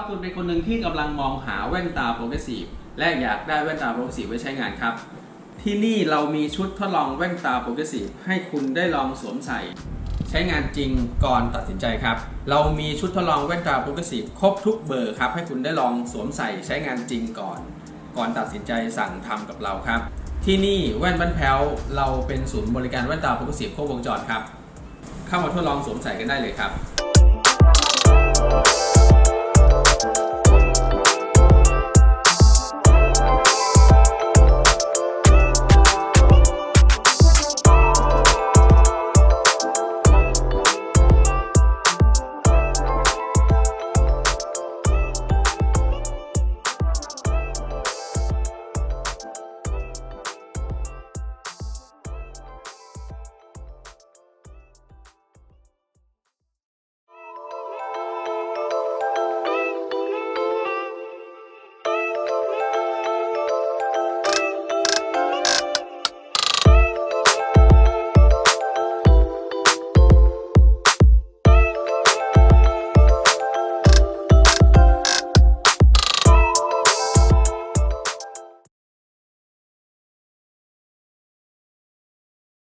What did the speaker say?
ถ้าคุณเป็นคนหนึ่งที่กำลังมองหาแว่นตาโปรเกรสซีฟและอยากได้แว่นตาโปรเกรสซีฟไว้ใช้งานครับ ที่นี่เรามีชุดทดลองแว่นตาโปรเกรสซีฟให้คุณได้ลองสวมใส่ ใช้งานจริงก่อนตัดสินใจครับ เรามีชุดทดลองแว่นตาโปรเกรสซีฟครบทุกเบอร์ครับ ให้คุณได้ลองสวมใส่ใช้งานจริงก่อน ก่อนตัดสินใจสั่งทำกับเราครับ ที่นี่แว่นบ้านแพ้วเราเป็นศูนย์บริการแว่นตาโปรเกรสซีฟครบวงจรครับ เข้ามาทดลองสวมใส่กันได้เลยครับ